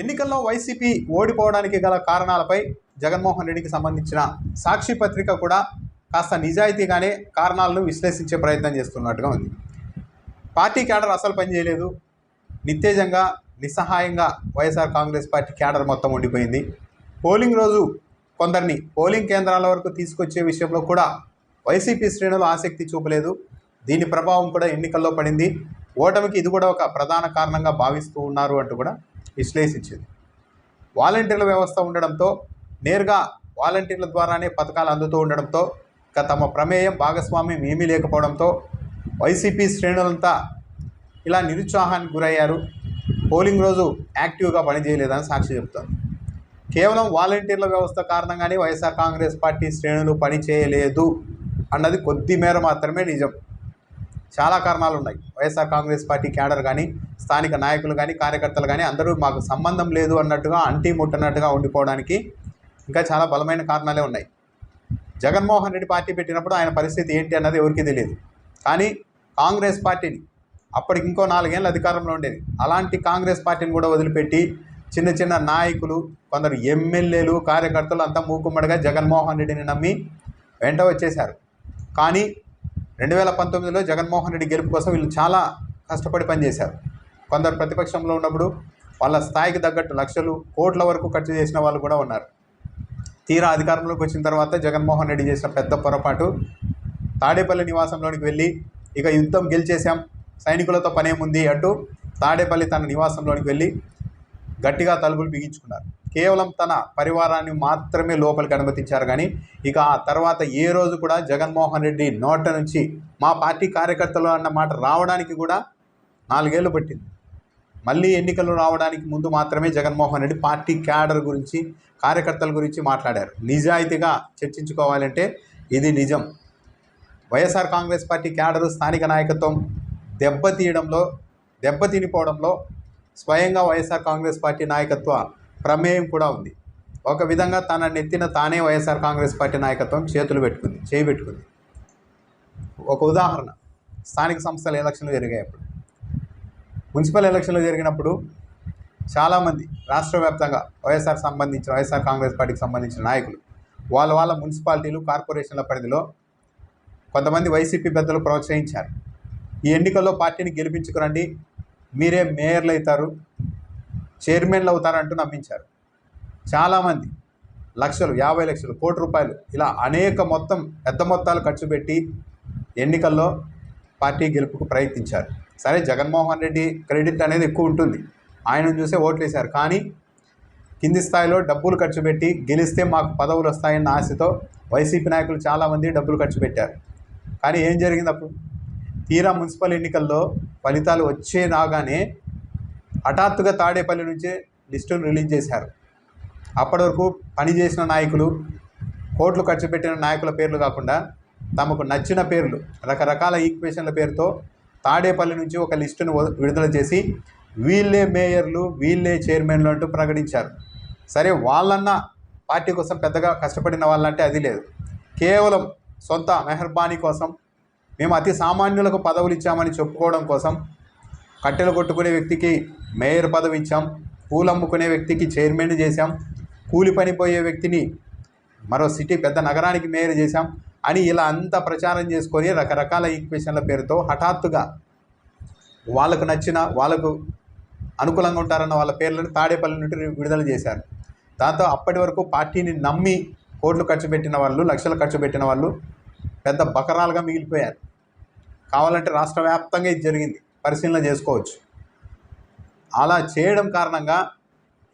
ఎన్నికల్లో వైసీపీ ఓడిపోవడానికి గల కారణాలపై జగన్మోహన్ రెడ్డికి సంబంధించిన సాక్షి పత్రిక కూడా కాస్త నిజాయితీగానే కారణాలను విశ్లేషించే ప్రయత్నం చేస్తున్నట్టుగా ఉంది. పార్టీ క్యాడర్ అసలు పనిచేయలేదు నిత్తేజంగా నిస్సహాయంగా వైఎస్ఆర్ కాంగ్రెస్ పార్టీ క్యాడర్ మొత్తం ఉండిపోయింది. పోలింగ్ రోజు కొందరిని పోలింగ్ కేంద్రాల వరకు తీసుకొచ్చే విషయంలో కూడా వైసీపీ శ్రేణులు ఆసక్తి చూపలేదు. దీని ప్రభావం కూడా ఎన్నికల్లో పడింది. ఓటమికి ఇది కూడా ఒక ప్రధాన కారణంగా భావిస్తూ ఉన్నారు అంటూ కూడా విశ్లేషించింది. వాలంటీర్ల వ్యవస్థ ఉండడంతో నేరుగా వాలంటీర్ల ద్వారానే పథకాలు అందుతూ ఉండడంతో ఇక తమ ప్రమేయం భాగస్వామ్యం ఏమీ లేకపోవడంతో వైసీపీ శ్రేణులంతా ఇలా నిరుత్సాహానికి గురయ్యారు. పోలింగ్ రోజు యాక్టివ్గా పనిచేయలేదని సాక్షి చెబుతారు కేవలం వాలంటీర్ల వ్యవస్థ కారణంగానే వైఎస్ఆర్ కాంగ్రెస్ పార్టీ శ్రేణులు పనిచేయలేదు అన్నది కొద్ది మేర మాత్రమే నిజం. చాలా కారణాలు ఉన్నాయి వైఎస్ఆర్ కాంగ్రెస్ పార్టీ క్యాడర్ కానీ స్థానిక నాయకులు కానీ కార్యకర్తలు కానీ అందరూ మాకు సంబంధం లేదు అన్నట్టుగా అంటీ ముట్టనట్టుగా ఉండిపోవడానికి ఇంకా చాలా బలమైన కారణాలే ఉన్నాయి. జగన్మోహన్ రెడ్డి పార్టీ పెట్టినప్పుడు ఆయన పరిస్థితి ఏంటి అన్నది ఎవరికీ తెలియదు. కానీ కాంగ్రెస్ పార్టీని అప్పటికి ఇంకో నాలుగేళ్ళు అధికారంలో ఉండేది. అలాంటి కాంగ్రెస్ పార్టీని కూడా వదిలిపెట్టి చిన్న చిన్న నాయకులు కొందరు ఎమ్మెల్యేలు కార్యకర్తలు అంతా మూకుమ్మడిగా జగన్మోహన్ రెడ్డిని నమ్మి వెంట వచ్చేశారు. కానీ రెండు వేల పంతొమ్మిదిలో జగన్మోహన్ రెడ్డి గెలుపు కోసం వీళ్ళు చాలా కష్టపడి పనిచేశారు. కొందరు ప్రతిపక్షంలో ఉన్నప్పుడు వాళ్ళ స్థాయికి తగ్గట్టు లక్షలు కోట్ల వరకు ఖర్చు చేసిన వాళ్ళు కూడా ఉన్నారు. తీరా అధికారంలోకి వచ్చిన తర్వాత జగన్మోహన్ రెడ్డి చేసిన పెద్ద పొరపాటు తాడేపల్లి నివాసంలోనికి వెళ్ళి ఇక యుద్ధం గెలిచేశాం సైనికులతో పనేముంది అంటూ తాడేపల్లి తన నివాసంలోనికి వెళ్ళి గట్టిగా తలుపులు బిగించుకున్నారు. కేవలం తన పరివారాన్ని మాత్రమే లోపలికి అనుమతించారు కానీ ఇక ఆ తర్వాత ఏ రోజు కూడా జగన్మోహన్ రెడ్డి నోట నుంచి మా పార్టీ కార్యకర్తలు అన్న మాట రావడానికి కూడా నాలుగేళ్ళు పట్టింది. మళ్ళీ ఎన్నికలు రావడానికి ముందు మాత్రమే జగన్మోహన్ రెడ్డి పార్టీ క్యాడర్ గురించి కార్యకర్తల గురించి మాట్లాడారు. నిజాయితీగా చర్చించుకోవాలంటే ఇది నిజం. వైఎస్ఆర్ కాంగ్రెస్ పార్టీ క్యాడరు స్థానిక నాయకత్వం దెబ్బతీయడంలో దెబ్బతినిపోవడంలో స్వయంగా వైఎస్ఆర్ కాంగ్రెస్ పార్టీ నాయకత్వ ప్రమేయం కూడా ఉంది. ఒక విధంగా తన నెత్తిన తానే వైఎస్ఆర్ కాంగ్రెస్ పార్టీ నాయకత్వం చేతులు పెట్టుకుంది చేయి పెట్టుకుంది ఒక ఉదాహరణ స్థానిక సంస్థల ఎలక్షన్లు జరిగాయి అప్పుడు. మున్సిపల్ ఎలక్షన్లు జరిగినప్పుడు చాలామంది రాష్ట్ర వ్యాప్తంగా వైఎస్ఆర్ సంబంధించిన వైఎస్ఆర్ కాంగ్రెస్ పార్టీకి సంబంధించిన నాయకులు వాళ్ళ వాళ్ళ మున్సిపాలిటీలు కార్పొరేషన్ల పరిధిలో కొంతమంది వైసీపీ పెద్దలు ప్రోత్సహించారు. ఈ ఎన్నికల్లో పార్టీని గెలిపించుకురండి మీరే మేయర్లు అవుతారు చైర్మన్లు అవుతారంటూ నమ్మించారు. చాలామంది లక్షలు యాభై లక్షలు కోటి రూపాయలు ఇలా అనేక మొత్తం పెద్ద మొత్తాలు ఖర్చు పెట్టి ఎన్నికల్లో పార్టీ గెలుపుకు ప్రయత్నించారు. సరే జగన్మోహన్ రెడ్డి క్రెడిట్ అనేది ఎక్కువ ఉంటుంది. ఆయనను చూసే ఓట్లు వేశారు కానీ కింది స్థాయిలో డబ్బులు ఖర్చు పెట్టి గెలిస్తే మాకు పదవులు వస్తాయన్న ఆశతో వైసీపీ నాయకులు చాలామంది డబ్బులు ఖర్చు పెట్టారు. కానీ ఏం జరిగింది అప్పుడు? తీరా మున్సిపల్ ఎన్నికల్లో ఫలితాలు వచ్చే రాగానే హఠాత్తుగా తాడేపల్లి నుంచే లిస్టును రిలీజ్ చేశారు. అప్పటి వరకు పనిచేసిన నాయకులు కోట్లు ఖర్చు పెట్టిన నాయకుల పేర్లు కాకుండా తమకు నచ్చిన పేర్లు రకరకాల ఈక్వేషన్ల పేరుతో తాడేపల్లి నుంచి ఒక లిస్టును విడుదల చేసి వీళ్ళే మేయర్లు వీళ్ళే చైర్మన్లు అంటూ ప్రకటించారు. సరే వాళ్ళన్న పార్టీ కోసం పెద్దగా కష్టపడిన వాళ్ళంటే అది లేదు. కేవలం సొంత మెహర్బానీ కోసం మేము అతి సామాన్యులకు పదవులు ఇచ్చామని చెప్పుకోవడం కోసం కట్టెలు కొట్టుకునే వ్యక్తికి మేయర్ పదవి ఇచ్చాం పూలు అమ్ముకునే వ్యక్తికి చైర్మన్ చేశాం. కూలి పనిపోయే వ్యక్తిని మరో సిటీ పెద్ద నగరానికి మేయర్ చేశాం అని ఇలా అంతా ప్రచారం చేసుకొని రకరకాల ఈక్వేషన్ల పేరుతో హఠాత్తుగా వాళ్ళకు నచ్చిన వాళ్ళకు అనుకూలంగా ఉంటారన్న వాళ్ళ పేర్లను తాడేపల్లి నుండి విడుదల చేశారు. దాంతో అప్పటి వరకు పార్టీని నమ్మి కోట్లు ఖర్చు పెట్టిన వాళ్ళు లక్షలు ఖర్చు పెట్టిన వాళ్ళు పెద్ద బకరాలుగా మిగిలిపోయారు. కావాలంటే రాష్ట్ర వ్యాప్తంగా ఇది జరిగింది. పరిశీలన చేసుకోవచ్చు. అలా చేయడం కారణంగా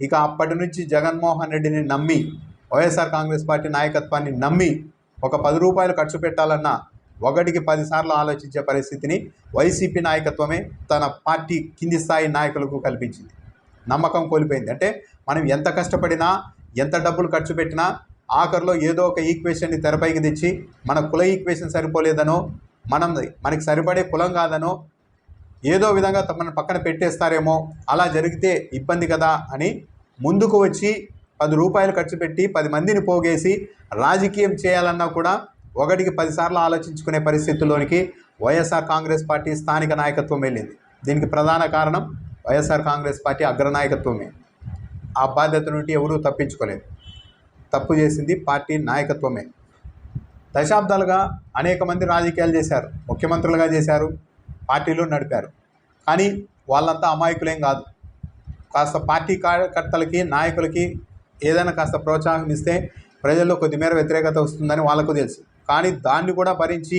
ఇక అప్పటి నుంచి జగన్మోహన్ రెడ్డిని నమ్మి వైఎస్ఆర్ కాంగ్రెస్ పార్టీ నాయకత్వాన్ని నమ్మి ఒక పది రూపాయలు ఖర్చు పెట్టాలన్న ఒకటికి పదిసార్లు ఆలోచించే పరిస్థితిని వైసీపీ నాయకత్వమే తన పార్టీ కింది స్థాయి నాయకులకు కల్పించింది. నమ్మకం కోల్పోయింది. అంటే మనం ఎంత కష్టపడినా ఎంత డబ్బులు ఖర్చు పెట్టినా ఆఖరిలో ఏదో ఒక ఈక్వేషన్ని తెరపైకి తెచ్చి మన కుల ఈక్వేషన్ సరిపోలేదనో మనం మనకి సరిపడే కులం కాదనో ఏదో విధంగా తమను పక్కన పెట్టేస్తారేమో అలా జరిగితే ఇబ్బంది కదా అని ముందుకు వచ్చి పది రూపాయలు ఖర్చు పెట్టి పది మందిని పోగేసి రాజకీయం చేయాలన్నా కూడా ఒకటికి పదిసార్లు ఆలోచించుకునే పరిస్థితుల్లోనికి వైఎస్ఆర్ కాంగ్రెస్ పార్టీ స్థానిక నాయకత్వం వెళ్ళింది. దీనికి ప్రధాన కారణం వైఎస్ఆర్ కాంగ్రెస్ పార్టీ అగ్రనాయకత్వమే. ఆ బాధ్యత నుండి ఎవరూ తప్పించుకోలేదు. తప్పు చేసింది పార్టీ నాయకత్వమే. దశాబ్దాలుగా అనేక మంది రాజకీయాలు చేశారు. ముఖ్యమంత్రులుగా చేశారు. పార్టీలు నడిపారు. కానీ వాళ్ళంతా అమాయకులేం కాదు. కాస్త పార్టీ కార్యకర్తలకి నాయకులకి ఏదైనా కాస్త ప్రోత్సాహం ఇస్తే ప్రజల్లో కొద్దిమేర వ్యతిరేకత వస్తుందని వాళ్ళకు తెలుసు. కానీ దాన్ని కూడా భరించి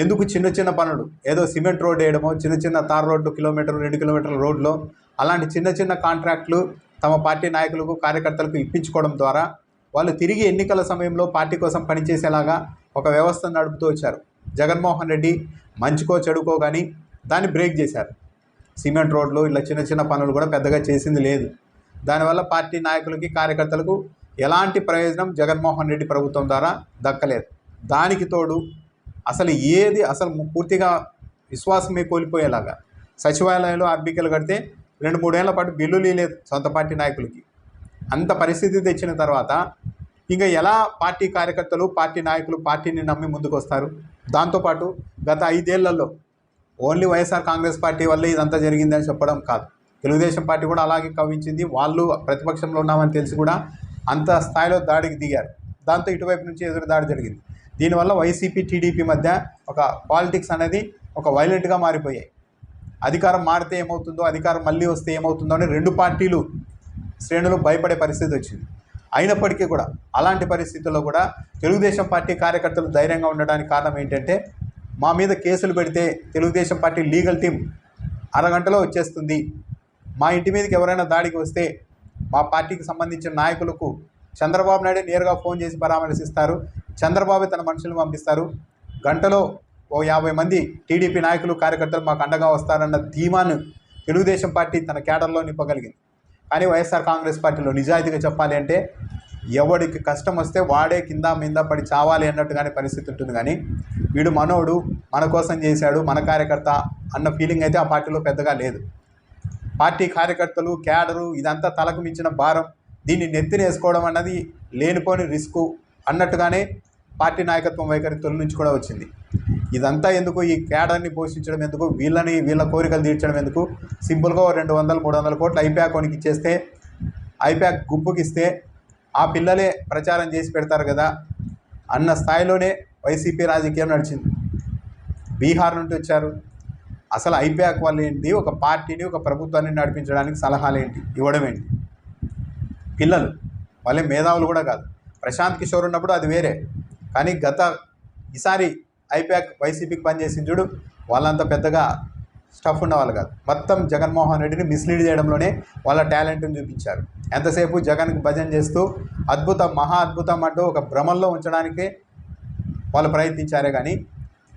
ఎందుకు చిన్న చిన్న పనులు? ఏదో సిమెంట్ రోడ్ వేయడమో చిన్న చిన్న తార్ రోడ్డు కిలోమీటర్ రెండు కిలోమీటర్ల రోడ్లో అలాంటి చిన్న చిన్న కాంట్రాక్టులు తమ పార్టీ నాయకులకు కార్యకర్తలకు ఇప్పించుకోవడం ద్వారా వాళ్ళు తిరిగి ఎన్నికల సమయంలో పార్టీ కోసం పనిచేసేలాగా ఒక వ్యవస్థను నడుపుతూ వచ్చారు. జగన్మోహన్ రెడ్డి మంచికో చెడుకో కానీ దాన్ని బ్రేక్ చేశారు. సిమెంట్ రోడ్లు ఇలా చిన్న చిన్న పనులు కూడా పెద్దగా చేసింది లేదు. దానివల్ల పార్టీ నాయకులకి కార్యకర్తలకు ఎలాంటి ప్రయోజనం జగన్మోహన్ రెడ్డి ప్రభుత్వం ద్వారా దక్కలేదు. దానికి తోడు అసలు ఏది అసలు పూర్తిగా విశ్వాసమే కోల్పోయేలాగా సచివాలయంలో ఆర్బికలు కడితే రెండు మూడేళ్ళ పాటు బిల్లులు లేదు సొంత పార్టీ నాయకులకి. అంత పరిస్థితి తెచ్చిన తర్వాత ఇంకా ఎలా పార్టీ కార్యకర్తలు పార్టీ నాయకులు పార్టీని నమ్మి ముందుకు వస్తారు దాంతోపాటు గత ఐదేళ్ళలో ఓన్లీ వైఎస్ఆర్ కాంగ్రెస్ పార్టీ వల్లే ఇదంతా జరిగిందని చెప్పడం కాదు. తెలుగుదేశం పార్టీ కూడా అలాగే కవించింది వాళ్ళు ప్రతిపక్షంలో ఉన్నామని తెలిసి కూడా అంత స్థాయిలో దాడికి దిగారు. దాంతో ఇటువైపు నుంచి ఎదురు దాడి జరిగింది. దీనివల్ల వైసీపీ టీడీపీ మధ్య ఒక పాలిటిక్స్ అనేది ఒక వైలెంట్గా మారిపోయాయి. అధికారం మారితే ఏమవుతుందో అధికారం మళ్ళీ వస్తే ఏమవుతుందో అని రెండు పార్టీలు శ్రేణులు భయపడే పరిస్థితి వచ్చింది. అయినప్పటికీ కూడా అలాంటి పరిస్థితుల్లో కూడా తెలుగుదేశం పార్టీ కార్యకర్తలు ధైర్యంగా ఉండడానికి కారణం ఏంటంటే మా మీద కేసులు పెడితే తెలుగుదేశం పార్టీ లీగల్ టీం అరగంటలో వచ్చేస్తుంది. మా ఇంటి మీదకి ఎవరైనా దాడికి వస్తే మా పార్టీకి సంబంధించిన నాయకులకు చంద్రబాబు నాయుడు నేరుగా ఫోన్ చేసి పరామర్శిస్తారు. చంద్రబాబు తన మనుషులను పంపిస్తారు. గంటలో ఓ యాభై మంది టీడీపీ నాయకులు కార్యకర్తలు మాకు అండగా వస్తారన్న ధీమాను తెలుగుదేశం పార్టీ తన కేడర్లో నింపగలిగింది. కానీ వైఎస్ఆర్ కాంగ్రెస్ పార్టీలో నిజాయితీగా చెప్పాలి అంటే ఎవడికి కష్టం వస్తే వాడే కింద మీద పడి చావాలి అన్నట్టుగానే పరిస్థితి ఉంటుంది. కానీ వీడు మనోడు మన కోసం చేశాడు మన కార్యకర్త అన్న ఫీలింగ్ అయితే ఆ పార్టీలో పెద్దగా లేదు. పార్టీ కార్యకర్తలు క్యాడరు ఇదంతా తలకు మించిన భారం. దీన్ని నెత్తినేసుకోవడం అన్నది లేనిపోని రిస్క్ అన్నట్టుగానే పార్టీ నాయకత్వం వైఖరి తొలి నుంచి కూడా వచ్చింది. ఇదంతా ఎందుకు? ఈ క్యాడర్ని పోషించడం ఎందుకు? వీళ్ళని వీళ్ళ కోరికలు తీర్చడం ఎందుకు? సింపుల్గా ఓ రెండు వందలు మూడు వందల కోట్లు ఐప్యాక్ కొనికి ఇచ్చేస్తే ఐప్యాక్ గుంపుకి ఇస్తే ఆ పిల్లలే ప్రచారం చేసి పెడతారు కదా? అన్న స్థాయిలోనే వైసీపీ రాజకీయం నడిచింది. బీహార్ నుండి వచ్చారు. అసలు ఐప్యాక్ వాళ్ళు ఏంటి? ఒక పార్టీని ఒక ప్రభుత్వాన్ని నడిపించడానికి సలహాలు ఏంటి? ఇవ్వడం ఏంటి? పిల్లలు వాళ్ళే మేధావులు కూడా కాదు. ప్రశాంత్ కిషోర్ ఉన్నప్పుడు అది వేరే. కానీ గత ఈసారి ఐప్యాక్ వైసీపీకి పనిచేసిన చూడు వాళ్ళంత పెద్దగా స్టఫ్ ఉన్నవాళ్ళు కాదు. మొత్తం జగన్మోహన్ రెడ్డిని మిస్లీడ్ చేయడంలోనే వాళ్ళ టాలెంట్ని చూపించారు. ఎంతసేపు జగన్కి భజన చేస్తూ అద్భుతం మహా అద్భుతం అంటూ ఒక భ్రమంలో ఉంచడానికే వాళ్ళు ప్రయత్నించారే కానీ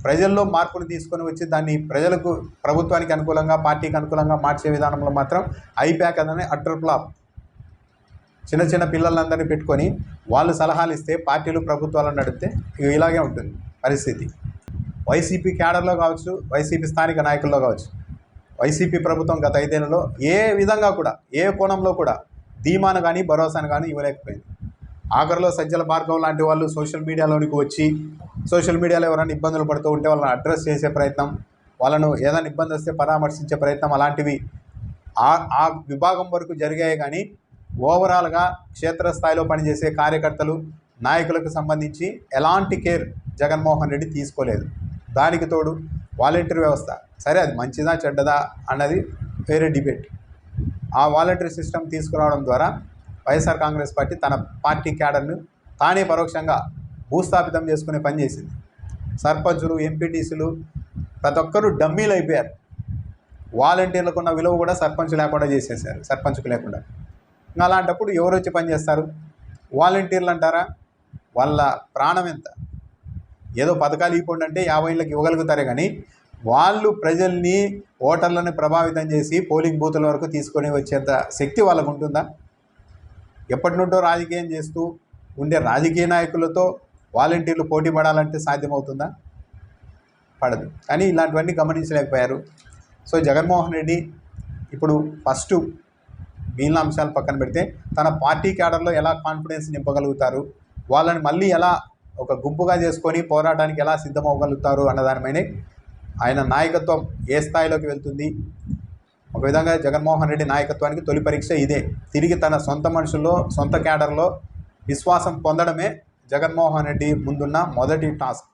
ప్రజల్లో మార్పును తీసుకొని వచ్చి దాన్ని ప్రజలకు ప్రభుత్వానికి అనుకూలంగా పార్టీకి అనుకూలంగా మార్చే విధానంలో మాత్రం ఐప్యాక్ అనే అట్టర్ ఫ్లాప్. చిన్న చిన్న పిల్లలందరినీ పెట్టుకొని వాళ్ళు సలహాలు ఇస్తే పార్టీలు ప్రభుత్వాలను నడిపితే ఇక ఇలాగే ఉంటుంది పరిస్థితి. వైసీపీ క్యాడర్లో కావచ్చు వైసీపీ స్థానిక నాయకుల్లో కావచ్చు వైసీపీ ప్రభుత్వం గత ఐదేళ్ళలో ఏ విధంగా కూడా ఏ కోణంలో కూడా ధీమాను కానీ భరోసాను కానీ ఇవ్వలేకపోయింది. ఆఖరిలో సజ్జల భార్గవ్ లాంటి వాళ్ళు సోషల్ మీడియాలోనికి వచ్చి సోషల్ మీడియాలో ఎవరైనా ఇబ్బందులు పడుతూ ఉంటే వాళ్ళని అడ్రస్ చేసే ప్రయత్నం వాళ్ళను ఏదైనా ఇబ్బంది వస్తే పరామర్శించే ప్రయత్నం అలాంటివి ఆ ఆ విభాగం వరకు జరిగాయి కానీ ఓవరాల్గా క్షేత్రస్థాయిలో పనిచేసే కార్యకర్తలు నాయకులకు సంబంధించి ఎలాంటి కేర్ జగన్మోహన్ రెడ్డి తీసుకోలేదు. దానికి తోడు వాలంటీర్ వ్యవస్థ. సరే అది మంచిదా చెడ్డదా అన్నది వేరే డిబేట్. ఆ వాలంటీర్ సిస్టమ్ తీసుకురావడం ద్వారా వైఎస్ఆర్ కాంగ్రెస్ పార్టీ తన పార్టీ క్యాడర్ను తానే పరోక్షంగా భూస్థాపితం చేసుకునే పని చేసింది. సర్పంచులు ఎంపీటీసీలు ప్రతి ఒక్కరూ డమ్మీలు అయిపోయారు. వాలంటీర్లకు ఉన్న విలువ కూడా సర్పంచ్ లేకుండా చేసేసారు సర్పంచ్కు లేకుండా. ఇంకా అలాంటప్పుడు ఎవరు వచ్చి పని చేస్తారు? వాలంటీర్లు అంటారా? వాళ్ళ ప్రాణం ఎంత? ఏదో పథకాలు ఇవ్వండి అంటే యాభై ఏళ్ళకి ఇవ్వగలుగుతారే కానీ వాళ్ళు ప్రజల్ని ఓటర్లను ప్రభావితం చేసి పోలింగ్ బూతుల వరకు తీసుకొని వచ్చేంత శక్తి వాళ్ళకు ఉంటుందా? ఎప్పటి నుండో రాజకీయం చేస్తూ ఉండే రాజకీయ నాయకులతో వాలంటీర్లు పోటీ పడాలంటే సాధ్యమవుతుందా? పడదు. కానీ ఇలాంటివన్నీ గమనించలేకపోయారు. సో జగన్మోహన్ రెడ్డి ఇప్పుడు ఫస్ట్ మిగిలిన అంశాలు పక్కన పెడితే తన పార్టీ క్యాడర్లో ఎలా కాన్ఫిడెన్స్ నింపగలుగుతారు? వాళ్ళని మళ్ళీ ఎలా ఒక గుంపుగా చేసుకొని పోరాటానికి ఎలా సిద్ధమవ్వగలుగుతారు అన్న ఆయన నాయకత్వం ఏ స్థాయిలోకి వెళ్తుంది? ఒక విధంగా జగన్మోహన్ రెడ్డి నాయకత్వానికి తొలి పరీక్ష ఇదే. తిరిగి తన సొంత మనుషుల్లో సొంత క్యాడర్లో విశ్వాసం పొందడమే జగన్మోహన్ రెడ్డి ముందున్న మొదటి టాస్క్.